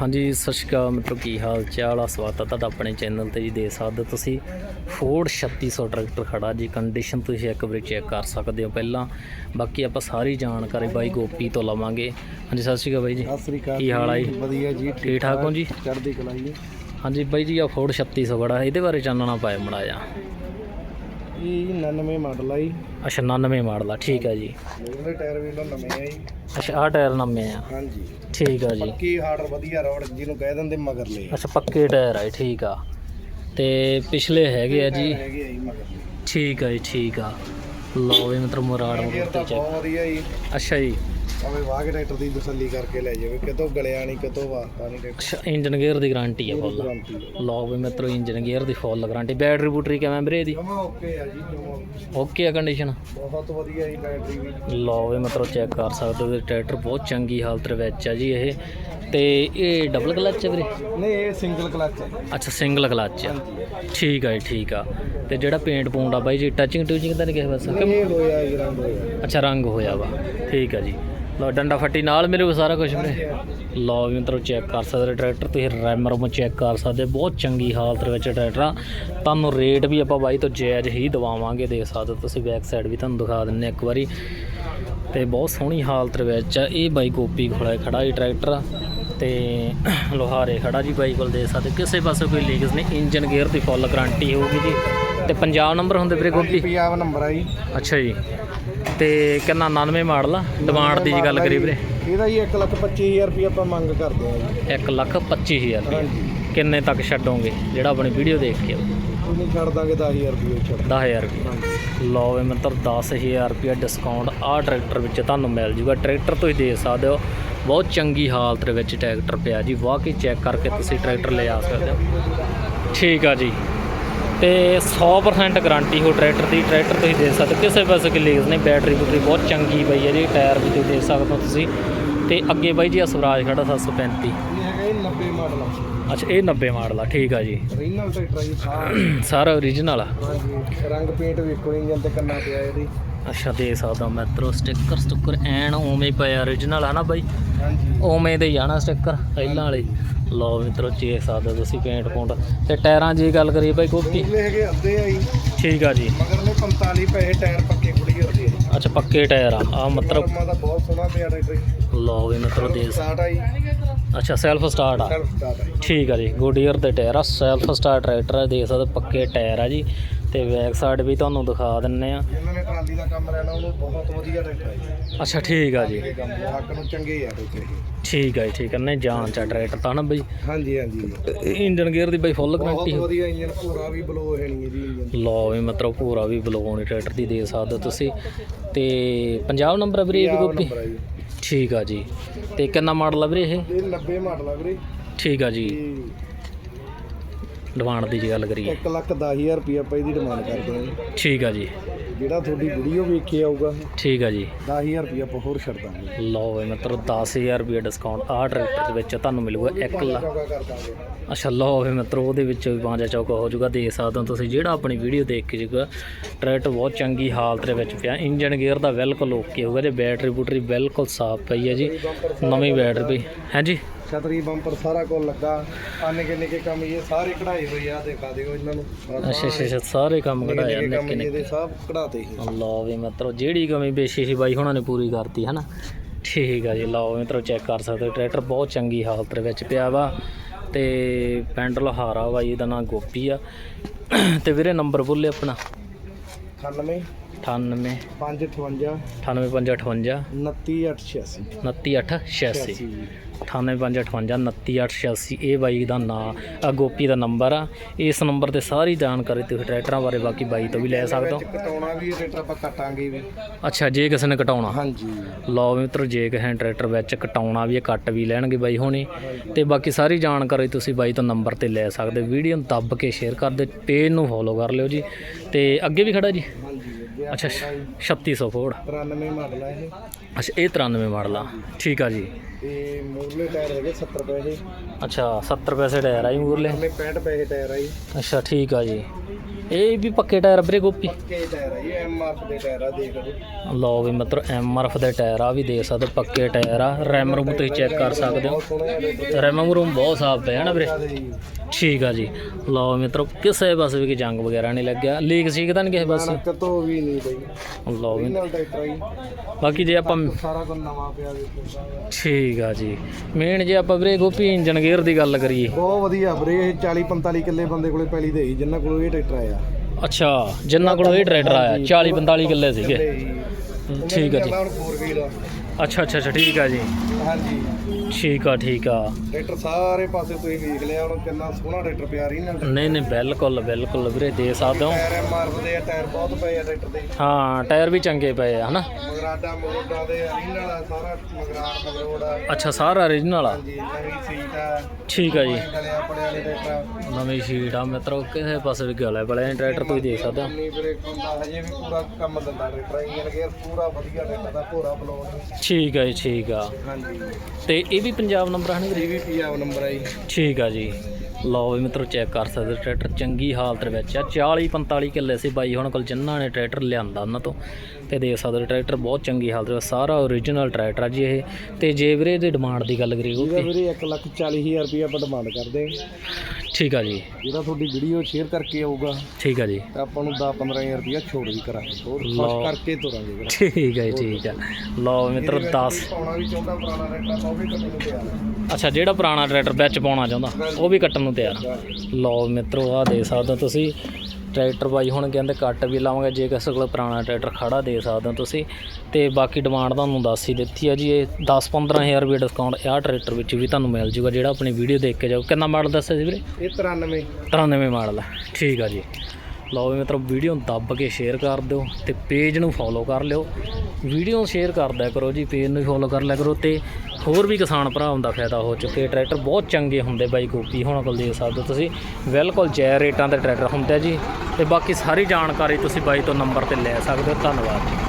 ਹਾਂਜੀ ਸਤਿ ਸ਼੍ਰੀ ਅਕਾਲ ਮਿੱਤਰੋ ਕੀ ਹਾਲ ਚਾਲ ਆ? ਸਵਾਗਤ ਹੈ ਤੁਹਾਡਾ ਆਪਣੇ ਚੈਨਲ ਤੇ ਜੀ। ਦੇ ਸਕਦੇ ਤੁਸੀਂ ਫੋਰਡ 3600 ਟਰੈਕਟਰ ਖੜਾ ਜੀ। ਕੰਡੀਸ਼ਨ ਤੁਸੀਂ ਇੱਕ ਵਾਰੀ ਚੈੱਕ ਕਰ ਸਕਦੇ ਹੋ ਪਹਿਲਾਂ। ਬਾਕੀ ਆਪਾਂ ਸਾਰੀ ਜਾਣਕਾਰੀ ਬਾਈ ਗੋਪੀ ਤੋਂ ਲਵਾਂਗੇ। ਹਾਂਜੀ ਸਤਿ ਸ਼੍ਰੀ ਅਕਾਲ ਬਾਈ ਜੀ। ਸਤਿ ਸ੍ਰੀ ਅਕਾਲ ਕੀ ਹਾਲ ਆ ਜੀ? ਵਧੀਆ ਜੀ ਠੀਕ ਠਾਕ ਹੋ ਜੀ? ਚੜ੍ਹਦੀ ਕਲਾ ਜੀ। ਹਾਂਜੀ ਬਾਈ ਜੀ ਆ ਫੋਰਡ 3600 ਖੜਾ ਇਹਦੇ ਬਾਰੇ ਚਾਨਣਾ ਪਾਇਆ ਮੜਾਇਆ ਇਹ 99 ਮਾਡਲ ਆ ਜੀ। ਅੱਛਾ 99 ਮਾਡਲ ਆ ਠੀਕ ਆ ਜੀ। ਉਹਦੇ ਟਾਇਰ ਵੀ ਇਹਨਾਂ ਨਵੇਂ ਆ ਜੀ। ਅੱਛਾ ਆ ਟਾਇਰ ਨਵੇਂ ਆ। ਹਾਂਜੀ। ਠੀਕ ਆ ਜੀ। ਪੱਕੀ ਹਾਰਡ ਵਧੀਆ ਰੋਡ ਜਿਹਨੂੰ ਕਹਿ ਦਿੰਦੇ ਮਗਰਲੇ। ਅੱਛਾ ਪੱਕੇ ਟਾਇਰ ਆ ਠੀਕ ਆ। ਤੇ ਪਿਛਲੇ ਹੈਗੇ ਆ ਜੀ। ਠੀਕ ਆ ਜੀ ਠੀਕ ਆ। ਲਓ ਵੀ ਮਤਲਬ ਮੁਰਾੜ ਮੁਰਤੇ ਤਾਂ ਚੈੱਕ ਬਹੁਤ ਵਧੀਆ ਜੀ। ਅੱਛਾ ਜੀ। ਭਾਵੇਂ ਵਾਹ ਕੇ ਟਰੈਕਟਰ ਦੀ ਤਸੱਲੀ ਕਰਕੇ ਲੈ ਜਾਵੇ ਕਿਤੋਂ ਗਲਿਆ ਨਹੀਂ ਕਿਤੋਂ ਵਾਸਤਾ ਨਹੀਂ ਟਰੈਕਟਰ। ਅੱਛਾ ਇੰਜਨ ਗੇਅਰ ਦੀ ਗਾਰੰਟੀ ਆ ਫੁੱਲ ਗਾਰੰਟੀ ਹੈ ਲਓ ਵੀ ਮਿੱਤਰੋ ਇੰਜਨ ਗੇਅਰ ਦੀ ਫੁੱਲ ਗਾਰੰਟੀ ਬੈਟਰੀ ਬੂਟਰੀ ਕਿਵੇਂ ਵੀਰੇ ਦੀ ਜਮਾ ਓਕੇ ਆ ਜੀ ਜਮਾ ਓਕੇ ਆ ਕੰਡੀਸ਼ਨ ਬਹੁਤ ਵਧੀਆ ਜੀ ਬੈਟਰੀ ਵੀ। ਲਓ ਵੀ ਮਿੱਤਰੋ ਚੈੱਕ ਕਰ ਸਕਦੇ ਹੋ ਵੀ ਟਰੈਕਟਰ ਬਹੁਤ ਚੰਗੀ ਹਾਲਤ ਦੇ ਵਿੱਚ ਆ ਜੀ ਇਹ। ਤੇ ਇਹ ਡਬਲ ਕਲਚ ਹੈ ਵੀਰੇ? ਨਹੀਂ ਇਹ ਸਿੰਗਲ ਕਲਚ ਹੈ ਅੱਛਾ ਸਿੰਗਲ ਕਲਚ ਆ। ਠੀਕ ਆ ਜੀ ਠੀਕ ਆ। ਤੇ ਜਿਹੜਾ ਪੇਂਟ ਪੂੰਟ ਆ ਬਾਈ ਜੀ ਟੱਚਿੰਗ ਟੂਚਿੰਗ ਤਾਂ ਨਹੀਂ ਕਿਸੇ ਬਸ ਇਹ ਹੋਇਆ ਜੀ ਰੰਗ ਹੋਇਆ ਅੱਛਾ ਰੰਗ ਹੋਇਆ ਵਾ। ਠੀਕ ਆ ਜੀ। ਲਓ ਡੰਡਾ ਫੱਟੀ ਨਾਲ ਕੋਲ ਸਾਰਾ ਕੁਝ ਵੀਰੇ। ਲਓ ਵੀ ਮਿੱਤਰੋ ਚੈੱਕ ਕਰ ਸਕਦੇ ਟਰੈਕਟਰ ਤੁਸੀਂ ਰੈਮ ਰਮ ਚੈੱਕ ਕਰ ਸਕਦੇ। ਬਹੁਤ ਚੰਗੀ ਹਾਲਤ ਦੇ ਵਿੱਚ ਟਰੈਕਟਰ ਆ। ਤੁਹਾਨੂੰ ਰੇਟ ਵੀ ਆਪਾਂ ਬਾਈ ਤੋਂ ਜਾਇਜ਼ ਹੀ ਦਵਾਵਾਂਗੇ ਦੇਖ ਸਕਦੇ ਤੁਸੀਂ ਬੈਕ ਸਾਈਡ ਵੀ ਤੁਹਾਨੂੰ ਦਿਖਾ ਦਿੰਨੇ ਇੱਕ ਵਾਰੀ। ਤੇ ਬਹੁਤ ਸੋਹਣੀ ਹਾਲਤ ਦੇ ਵਿੱਚ ਆ। ਇਹ ਬਾਈ ਗੋਪੀ ਕੋਲੇ ਖੜਾ ਹੀ ਟਰੈਕਟਰ ਤੇ ਲੋਹਾਰੇ ਖੜਾ ਜੀ ਬਾਈ ਕੋਲ ਦੇ ਸਕਦੇ ਕਿਸੇ ਪਾਸੇ ਕੋਈ ਲੀਕਸ ਨਹੀਂ ਇੰਜਨ ਗੇਅਰ ਦੀ ਫੁੱਲ ਗਾਰੰਟੀ ਹੋਊਗੀ ਜੀ। ਤੇ ਪੰਜਾਬ ਨੰਬਰ ਹੁੰਦੇ ਵੀਰੇ ਗੋਪੀ? ਪੰਜਾਬ ਨੰਬਰ ਆ ਜੀ। ਅੱਛਾ ਜੀ। ਤੇ ਕਿੰਨਾ 99 ਮਾਡਲ ਆ? ਡਿਮਾਂਡ ਦੀ ਜੀ ਗੱਲ ਕਰੀ ਵੀਰੇ। ਇਹਦਾ ਜੀ 1 ਲੱਖ 25000 ਰੁਪਏ ਆਪਾਂ ਮੰਗ ਕਰਦੇ ਆ ਜੀ। 1 ਲੱਖ 25000 ਰੁਪਏ ਕਿੰਨੇ ਤੱਕ ਛੱਡੋਗੇ? ਜਿਹੜਾ ਆਪਣੀ ਵੀਡੀਓ ਦੇਖ ਕੇ ਨਹੀਂ ਛੱਡ ਦਾਂਗੇ 10000 ਰੁਪਏ ਛੱਡ। 10000 ਰੁਪਏ ਲਓ ਵੇ ਮਿੱਤਰ 10000 ਰੁਪਏ ਡਿਸਕਾਊਂਟ ਆਹ ਟਰੈਕਟਰ ਵਿੱਚ ਤੁਹਾਨੂੰ ਮਿਲ ਜੂਗਾ। ਟਰੈਕਟਰ ਤੁਸੀਂ ਦੇ ਸਕਦੇ ਹੋ ਬਹੁਤ ਚੰਗੀ ਹਾਲਤ ਦੇ ਵਿੱਚ ਟਰੈਕਟਰ ਪਿਆ ਜੀ। ਵਾਕਈ ਚੈੱਕ ਕਰਕੇ ਤੁਸੀਂ ਟਰੈਕਟਰ ਲੈ ਆ ਸਕਦੇ ਹੋ। ਠੀਕ ਆ ਜੀ। ਤੇ 100% ਗਾਰੰਟੀ ਹੋ ਟਰੈਕਟਰ ਦੀ ਟਰੈਕਟਰ ਤੁਸੀਂ ਦੇ ਸਕਦੇ। ਕਿਸੇ ਪਾਸੇ ਕੀ ਲੀਜ਼ ਨਹੀਂ ਬੈਟਰੀ ਬੁਟਰੀ ਬਹੁਤ ਚੰਗੀ ਪਈ ਹੈ ਜੀ ਟਾਇਰ ਵੀ ਤੁਸੀਂ ਦੇ ਸਕਦੇ ਹੋ ਤੁਸੀਂ। ਤੇ ਅੱਗੇ ਬਾਈ ਜੀ ਆ ਸਵਰਾਜ ਖੜਾ 735 ਇਹ ਹੈਗਾ ਜੀ 90 ਮਾਡਲ ਅੱਛਾ ਇਹ 90 ਮਾਡਲ ਆ ਠੀਕ ਆ ਜੀ। ਰੀਨਲ ਟਰੈਕਟਰ ਆ। ਜੀ ਸਾਰਾ ਸਾਰਾ ਓਰੀਜਨਲ ਆ। ਹਾਂਜੀ ਰੰਗ ਪੇਂਟ ਵੇਖੋ ਇੰਜਨ ਤੇ ਕੰਨਾ ਪਿਆ ਇਹਦੀ। ਅੱਛਾ ਦੇ ਸਕਦਾ ਮੈਟਰੋ ਸਟicker ਸਟੁੱਕਰ ਐਨ ਹੀ ਪਿਆ origignal ਆ ਨਾ ਬਾਈ? ਹਾਂਜੀ। ਉਵੇਂ ਦੇ ਹੀ ਆ ਨਾ ਸਟicker ਪਹਿਲਾਂ ਵਾਲੇ। ਲਓ ਮਿੱਤਰੋ ਚੇਕ ਸਕਦੇ ਹੋ ਤੁਸੀਂ ਪੇਂਟ ਪੂੰਟ। ਤੇ ਟਾਇਰਾਂ ਦੀ ਗੱਲ ਕਰੀਏ ਬਾਈ ਹੈਗੇ ਅੱਧੇ ਆ ਜੀ। ਠੀਕ ਆ ਜੀ। ਮਗਰਲੇ 45 ਪੈਸੇ ਟਾਇਰ ਪੱਕੇ ਕੁੜੀ ਹੁੰਦੇ ਆ ਅੱਛਾ ਪੱਕੇ ਟਾਇਰ ਆ। ਆ ਮਤਲਬ ਮਾ ਦਾ ਬਹੁਤ ਸੋਹਣਾ ਪਿਆ ਟਰੈਕਟਰ ਲਓ ਵੀ ਮਿੱਤਰੋ ਦੇ ਸਟਾਰਟ ਆ ਜੀ। ਅੱਛਾ ਸੈਲਫ ਸਟਾਰਟ ਆ। ਸੈਲਫ ਸਟਾਰਟ ਆ ਜੀ। ਠੀਕ ਆ ਜੀ ਗੁੱਡੀਅਰ ਦੇ ਟਾਇਰ ਆ। ਸੈਲਫ ਸਟਾਰਟ ਟਰੈਕਟਰ ਆ ਦੇਖ ਸਕਦੇ ਹੋ, ਪੱਕੇ ਟਾਇਰ ਆ ਜੀ। ਤੇ ਬੈਕ ਸਾਈਡ ਵੀ ਤੁਹਾਨੂੰ ਦਿਖਾ ਦਿੰਨੇ ਆ। ਜਿਨ੍ਹਾਂ ਨੇ ਟਰਾਲੀ ਦਾ ਕੰਮ ਲੈਣਾ ਉਹਨੂੰ ਬਹੁਤ ਵਧੀਆ ਟਰੈਕਟਰ ਜੀ। ਅੱਛਾ ਠੀਕ ਆ ਜੀ। ਇਹ ਕੰਮ ਹੱਕ ਨੂੰ ਚੰਗੇ ਆ ਟਰੈਕਟਰ ਇਹ। ਠੀਕ ਆ ਜੀ ਠੀਕ ਆ। ਨਹੀਂ ਜਾਨ ਚਾ ਟਰੈਕਟਰ ਤਾਂ ਨਾ ਬਈ। ਹਾਂਜੀ ਹਾਂਜੀ। ਇੰਜਨ ਗੇਅਰ ਦੀ ਬਈ ਫੁੱਲ ਬਹੁਤ ਗਾਰੰਟੀ ਵਧੀਆ ਇੰਜਨ ਪੂਰਾ ਵੀ ਬਲੋ ਹੈ ਨਹੀਂ ਇਹਦੀ ਇੰਜਨ। ਲਓ ਵੀ ਮਤਲਬ ਪੂਰਾ ਵੀ ਬਲਵਾਉਣੀ ਟਰੈਕਟਰ ਦੀ ਦੇ ਸਕਦੇ ਹੋ ਤੁਸੀਂ। ਤੇ ਪੰਜਾਬ ਨੰਬਰ ਆ ਵੀਰੇ ਇਹ ਗੋਪੀ? ਨੰਬਰ ਆ ਜੀ। ਠੀਕ ਆ ਜੀ। ਤੇ ਕਿੰਨਾ ਮਾਡਲ ਆ ਵੀਰੇ ਇਹ? ਇਹ 90 ਮਾਡਲ ਆ ਵੀਰੇ। ਠੀਕ ਆ ਜੀ। ਡਿਮਾਂਡ ਦੀ ਜੇ ਗੱਲ ਕਰੀਏ। 1 ਲੱਖ 10000 ਰੁਪਏ ਆਪਾਂ ਇਹਦੀ ਡਿਮਾਂਡ ਕਰਦੇ ਹਾਂ। ਜੀ। ਠੀਕ ਆ ਜੀ। ਜਿਹੜਾ ਤੁਹਾਡੀ ਵੀਡੀਓ ਵੇਖ ਕੇ ਆਊਗਾ ਠੀਕ ਆ ਜੀ। 10000 ਰੁਪਏ ਆਪਾਂ ਹੋਰ ਛੱਡ ਦਾਂਗੇ। ਲਓ ਵੀ ਮਤਲਬ 10000 ਰੁਪਏ ਡਿਸਕਾਊਂਟ ਆਹ ਟਰੈਕਟਰ ਦੇ ਵਿੱਚ ਤੁਹਾਨੂੰ ਮਿਲੂਗਾ 1 ਲੱਖ। ਚੌਕਾ ਕਰ ਦਾਂਗੇ। ਅੱਛਾ ਲਓ ਵੀ ਮਿੱਤਰੋ ਉਹਦੇ ਵਿੱਚ ਵੀ ਪੰਜਾ ਚੌਕਾ ਹੋ ਜਾਊਗਾ ਦੇਖ ਸਕਦੇ ਹੋ ਤੁਸੀਂ ਜਿਹੜਾ ਆਪਣੀ ਵੀਡੀਓ ਦੇਖ ਕੇ ਜੂਗਾ ਟਰੈਕਟਰ ਬਹੁਤ ਚੰਗੀ ਹਾਲਤ ਦੇ ਵਿੱਚ ਪਿਆ ਇੰਜਨ ਗੇਅਰ ਦਾ ਬਿਲਕੁਲ ਓਕੇ ਹੋਊਗਾ ਜੇ ਬੈਟਰੀ ਬੂਟਰੀ ਬਿਲਕੁਲ ਸਾਫ਼ ਪਈ ਹੈ ਜੀ ਨਵੀਂ ਬੈਟਰੀ ਪਈ ਹਾਂਜੀ। ਛਤਰੀ ਬੰਪਰ ਸਾਰਾ ਕੁਝ ਲੱਗਾ ਆ ਨਿੱਕੇ ਨਿੱਕੇ ਕੰਮ ਇਹ ਸਾਰੇ ਕਢਾਈ ਹੋਏ ਆ ਦਿਖਾ ਦਿਓ ਇਹਨਾਂ ਨੂੰ। ਅੱਛਾ ਅੱਛਾ ਅੱਛਾ ਸਾਰੇ ਕੰਮ ਕਢਾਇਆ ਨਿੱਕੇ ਕੰਮ ਨਿੱਕੇ ਇਹਦੇ ਸਭ ਕਢਾਤੇ ਸੀ ਲਓ ਵੀ ਮਿੱਤਰੋ ਜਿਹੜੀ ਕਮੀ ਬੇਸ਼ੀ ਸੀ ਬਾਈ ਹੁਣਾਂ ਨੇ ਪੂਰੀ ਕਰਤੀ ਹੈ ਨਾ ਠੀਕ ਆ ਜੀ ਲਓ ਵੀ ਮਿੱਤਰੋ ਚੈੱਕ ਕਰ ਸਕਦੇ ਹੋ ਟਰੈਕਟਰ ਬਹੁਤ ਚੰਗੀ ਹਾਲਤ ਦੇ ਵਿੱਚ ਪਿਆ ਵਾ। ਤੇ ਪਿੰਡ ਲੋਹਾਰਾ ਬਾਈ ਇਹਦਾ ਨਾਮ ਗੋਪੀ ਆ। ਤੇ ਵੀਰੇ ਨੰਬਰ ਬੋਲੇ ਆਪਣਾ। 98 98 558 98558 29886 29886 98558 29886 ਇਹ ਬਾਈ ਦਾ ਨਾਂ ਆ ਗੋਪੀ ਦਾ ਨੰਬਰ ਆ। ਇਸ ਨੰਬਰ ਤੇ ਸਾਰੀ ਜਾਣਕਾਰੀ ਤੁਸੀਂ ਟਰੈਕਟਰਾਂ ਬਾਰੇ ਬਾਕੀ ਬਾਈ ਤੋਂ ਵੀ ਲੈ ਸਕਦੇ ਹੋ। ਕਟਾਉਣਾ ਵੀ ਇਹ ਰੇਟ ਆਪਾਂ ਕੱਟਾਂਗੇ ਵੀ। ਅੱਛਾ ਜੇ ਕਿਸੇ ਨੇ ਕਟਾਉਣਾ। ਹਾਂਜੀ। ਲਓ ਮਿੱਤਰੋ ਜੇ ਕਿਸੇ ਨੇ ਟਰੈਕਟਰ ਵਿੱਚ ਕਟਾਉਣਾ ਵੀ ਹੈ ਕੱਟ ਵੀ ਲੈਣਗੇ ਬਾਈ ਹੋਣੀ। ਤੇ ਬਾਕੀ ਸਾਰੀ ਜਾਣਕਾਰੀ ਤੁਸੀਂ ਬਾਈ ਤੋਂ ਨੰਬਰ ਤੇ ਲੈ ਸਕਦੇ ਵੀਡੀਓ ਨੂੰ ਦੱਬ ਕੇ ਸ਼ੇਅਰ ਕਰ ਦਿਓ ਪੇਜ ਨੂੰ ਫੋਲੋ ਕਰ ਲਿਓ ਜੀ। ਤੇ ਅੱਗੇ ਵੀ ਖੜਾ ਜੀ। ਅੱਗੇ ਅੱਛਾ 3600 ਫੋੜ 93 ਮਾਡਲ ਆ ਇਹ। ਅੱਛਾ ਇਹ 93 ਮਾਡਲ ਆ। ਠੀਕ ਆ ਜੀ। ਤੇ ਮੂਰਲੇ ਟਾਇਰ ਹੈਗੇ 70 ਪੈਸੇ। ਅੱਛਾ 70 ਪੈਸੇ ਟਾਇਰ ਆ ਜੀ ਮੂਰਲੇ। ਉਹਨੇ 65 ਪੈਸੇ ਟਾਇਰ ਆ ਜੀ। ਅੱਛਾ ਠੀਕ ਆ ਜੀ। ਇਹ ਵੀ ਪੱਕੇ ਟਾਇਰ ਵੀਰੇ ਗੋਪੀ? ਪੱਕੇ ਟਾਇਰ ਆ ਜੀ ਐਮਆਰਐਫ ਦੇ ਟਾਇਰ ਆ ਦੇਖ ਲਓ। ਲਓ ਵੀ ਮਿੱਤਰੋ ਐਮਆਰਐਫ ਦੇ ਟਾਇਰ ਆ ਵੀ ਦੇ ਸਕਦੇ ਪੱਕੇ ਟਾਇਰ ਆ। ਰੈਮ ਰੂਮ ਤੁਸੀਂ ਚੈੱਕ ਕਰ ਸਕਦੇ ਹੋ। ਬਹੁਤ ਸੋਹਣੇ ਆ ਦੇਖੋ ਰੈਮ ਰੂਮ ਬਹੁਤ ਸਾਫ਼ ਪਿਆ ਨਾ ਵੀਰੇ। ਠੀਕ ਆ ਜੀ। ਲਓ ਮਿੱਤਰੋ ਕਿਸੇ ਪਾਸੇ ਵੀ ਕੋਈ ਜੰਗ ਵਗੈਰਾ ਨਹੀਂ ਲੱਗਿਆ। ਲੀਕ ਸੀਕ ਤਾਂ ਨਹੀਂ ਕਿਸੇ ਪਾਸੇ? ਕਣਕ ਤੋਂ ਵੀ ਨਹੀਂ ਬਈ। ਲਓ ਵੀ ਬਾਕੀ ਜੇ ਆਪਾਂ ਸਾਰਾ ਕੁਝ ਨਵਾਂ ਪਿਆ ਦੇਖੋ। ਠੀਕ ਆ ਜੀ। ਮੇਨ ਜੇ ਆਪਾਂ ਵੀਰੇ ਗੋਪੀ ਇੰਜਨ ਗੇਅਰ ਦੀ ਗੱਲ ਕਰੀਏ। ਬਹੁਤ ਵਧੀਆ ਵੀਰੇ ਇਹ 40 45 ਕਿੱਲੇ ਬੰਦੇ ਕੋਲੇ ਪਹਿਲੀ ਦੇ ਜਿੰਨਾਂ ਕੋਲ ਇਹ ਟਰੈਕਟਰ ਆਇਆ। ਅੱਛਾ ਜਿੰਨਾ ਕੋਲ ਇਹ ਟਰੈਕਟਰ ਆਇਆ 40 45 ਕਿੱਲੇ ਸੀਗੇ। ਠੀਕ ਆ ਜੀ। ਹੁਣ 4 ਵੀਲ ਅੱਛਾ ਅੱਛਾ ਅੱਛਾ ਠੀਕ ਆ ਜੀ। ਹਾਂਜੀ। ਠੀਕ ਆ ਠੀਕ ਆ। ਟਰੈਕਟਰ ਸਾਰੇ ਪਾਸੇ ਤੁਸੀਂ ਵੇਖ ਲਿਆ ਹੁਣ ਕਿੰਨਾ ਸੋਹਣਾ ਟਰੈਕਟਰ ਪਿਆ ਰਹੀ ਨਾ ਨਹੀਂ ਨਹੀਂ ਬਿਲਕੁਲ ਬਿਲਕੁਲ ਵੀਰੇ ਦੇ ਸਕਦੇ ਹੋ। ਟਾਇਰ ਐਮਆਰਐਫ ਦੇ ਆ, ਟਾਇਰ ਬਹੁਤ ਪਏ ਆ ਟਰੈਕਟਰ ਦੇ। ਹਾਂ ਟਾਇਰ ਵੀ ਚੰਗੇ ਪਏ ਆ ਹਨਾ? ਮਗਰਾਡਾ ਮਗਰੋਡਾ ਦੇ ਸਾਰਾ ਅੱਛਾ ਸਾਰਾ origignal ਆ? ਹਾਂਜੀ ਨਵੀਂ ਸੀਟ ਆ। ਠੀਕ ਆ ਜੀ। ਗਲੇ ਆਪਣੇ ਵਾਲੇ ਟਰੈਕਟਰ ਨਵੀਂ ਸ਼ੀਟ ਆ ਮਿੱਤਰੋ ਕਿਸੇ ਪਾਸੇ ਵੀ ਗਲੇ ਬਲੇ ਟਰੈਕਟਰ ਤੁਸੀਂ ਦੇਖ ਸਕਦੇ ਹੋ। ਨਹੀਂ ਬ੍ਰੇਕ ਹੁੰਦਾ ਹਜੇ ਵੀ ਪੂਰਾ ਕੰਮ ਦਿੰਦਾ ਟਰੈਕਟਰ ਇੰਜਨ ਗੇਅਰ ਪੂਰਾ ਵਧੀਆ ਟਰੈਕਟਰ ਦਾ ਭੋਰਾ ਬਲੋਨ ਠੀਕ ਆ ਜੀ ਠੀਕ ਆ। ਹਾਂਜੀ। ਤੇ ਇਹ ਵੀ ਪੰਜਾਬ ਨੰਬਰ ਹਨ ਇਹ ਵੀ ਪੰਜਾਬ ਨੰਬਰ ਆ ਜੀ। ਠੀਕ ਆ ਜੀ। ਲਓ ਵੀ ਮਿੱਤਰੋ ਚੈੱਕ ਕਰ ਸਕਦੇ ਟਰੈਕਟਰ ਚੰਗੀ ਹਾਲਤ ਦੇ ਵਿੱਚ ਆ। 40 45 ਕਿੱਲੇ ਸੀ ਬਾਈ ਹੁਣ ਕੋਲ ਜਿਨ੍ਹਾਂ ਨੇ ਟਰੈਕਟਰ ਲਿਆਂਦਾ ਉਹਨਾਂ ਤੋਂ। ਤੇ ਦੇਖ ਸਕਦੇ ਟਰੈਕਟਰ ਬਹੁਤ ਚੰਗੀ ਹਾਲਤ ਵਿੱਚ ਸਾਰਾ ਓਰੀਜਨਲ ਟਰੈਕਟਰ ਆ ਜੀ ਇਹ। ਤੇ ਜੇ ਵੀਰੇ ਇਹਦੀ ਡਿਮਾਂਡ ਦੀ ਗੱਲ ਕਰੀਏ ਓਕੇ। ਵੀਰੇ 1 ਲੱਖ 40 ਹਜ਼ਾਰ ਰੁਪਏ ਆਪਾਂ ਡਿਮਾਂਡ ਕਰਦੇ ਠੀਕ ਆ ਜੀ। ਜਿਹੜਾ ਤੁਹਾਡੀ ਵੀਡੀਓ ਸ਼ੇਅਰ ਕਰਕੇ ਆਊਗਾ ਠੀਕ ਆ ਜੀ। ਤਾਂ ਆਪਾਂ ਨੂੰ 10 15000 ਰੁਪਏ ਛੋੜ ਵੀ ਕਰਾਂਗੇ। ਹੋਰ। ਖੁਸ਼ ਕਰਕੇ ਤੋਰਾਂਗੇ ਵੀਰੇ। ਠੀਕ ਹੈ ਠੀਕ ਆ। ਲਓ ਮਿੱਤਰੋ 10 ਪਾਉਣਾ ਵੀ ਚਾਹੁੰਦਾ ਪੁਰਾਣਾ ਰੈਟਰਾ ਤਾਂ ਉਹ ਵੀ ਕੱਢਣ ਨੂੰ ਤਿਆਰ ਅੱਛਾ ਜਿਹੜਾ ਪੁਰਾਣਾ ਟਰੈਕਟਰ ਵਿੱਚ ਪਾਉਣਾ ਚਾਹੁੰਦਾ ਉਹ ਵੀ ਕੱਟਣ ਨੂੰ ਤਿਆਰ ਆ। ਲਓ ਮਿੱਤਰੋ ਆ ਦੇ ਸਕਦੇ ਤੁਸੀਂ। ਟਰੈਕਟਰ ਬਾਈ ਹੁਣ ਕਹਿੰਦੇ ਕੱਟ ਵੀ ਲਾਵਾਂਗੇ ਜੇ ਕਿਸੇ ਕੋਲ ਪੁਰਾਣਾ ਟਰੈਕਟਰ ਖੜਾ ਦੇ ਸਕਦੇ ਹੋ ਤੁਸੀਂ। ਤੇ ਬਾਕੀ ਡਿਮਾਂਡ ਤੁਹਾਨੂੰ ਦੱਸ ਹੀ ਦਿੱਤੀ ਆ ਜੀ ਇਹ 10 15000 ਰੁਪਏ ਡਿਸਕਾਊਂਟ ਆਹ ਟਰੈਕਟਰ ਵਿੱਚ ਵੀ ਤੁਹਾਨੂੰ ਮਿਲ ਜੂਗਾ ਜਿਹੜਾ ਆਪਣੀ ਵੀਡੀਓ ਦੇਖ ਕੇ ਜਾਓ। ਕਿੰਨਾ ਮਾਡਲ ਦੱਸਿਆ ਸੀ ਵੀਰੇ? ਇਹ 93 93 ਮਾਡਲ ਹੈ ਠੀਕ ਆ ਜੀ। ਲਓ ਵੀ ਮਿੱਤਰੋ ਵੀਡੀਓ ਨੂੰ ਦੱਬ ਕੇ ਸ਼ੇਅਰ ਕਰ ਦਿਓ ਤੇ ਪੇਜ ਨੂੰ ਫੋਲੋ ਕਰ ਲਿਓ। ਵੀਡੀਓ ਸ਼ੇਅਰ ਕਰ ਦਿਆ ਕਰੋ ਜੀ ਪੇਜ ਨੂੰ ਫੋਲੋ ਕਰ ਲਿਆ ਕਰੋ ਤੇ ਹੋਰ ਵੀ ਕਿਸਾਨ ਭਰਾਵਾਂ ਦਾ ਫਾਇਦਾ ਹੋ ਚੁੱਕੇ। ਟਰੈਕਟਰ ਬਹੁਤ ਚੰਗੇ ਹੁੰਦੇ ਬਾਈ ਗੋਪੀ, ਹੁਣ ਕੋਲ ਦੇਖ ਸਕਦੇ ਹੋ ਤੁਸੀਂ ਬਿਲਕੁਲ ਜੈ ਰੇਟਾਂ ਦੇ ਟਰੈਕਟਰ ਹੁੰਦੇ ਜੀ ਤੇ ਬਾਕੀ ਸਾਰੀ ਜਾਣਕਾਰੀ ਤੁਸੀਂ ਬਾਈ ਤੋਂ ਨੰਬਰ ਤੇ ਲੈ ਸਕਦੇ ਹੋ। ਧੰਨਵਾਦ।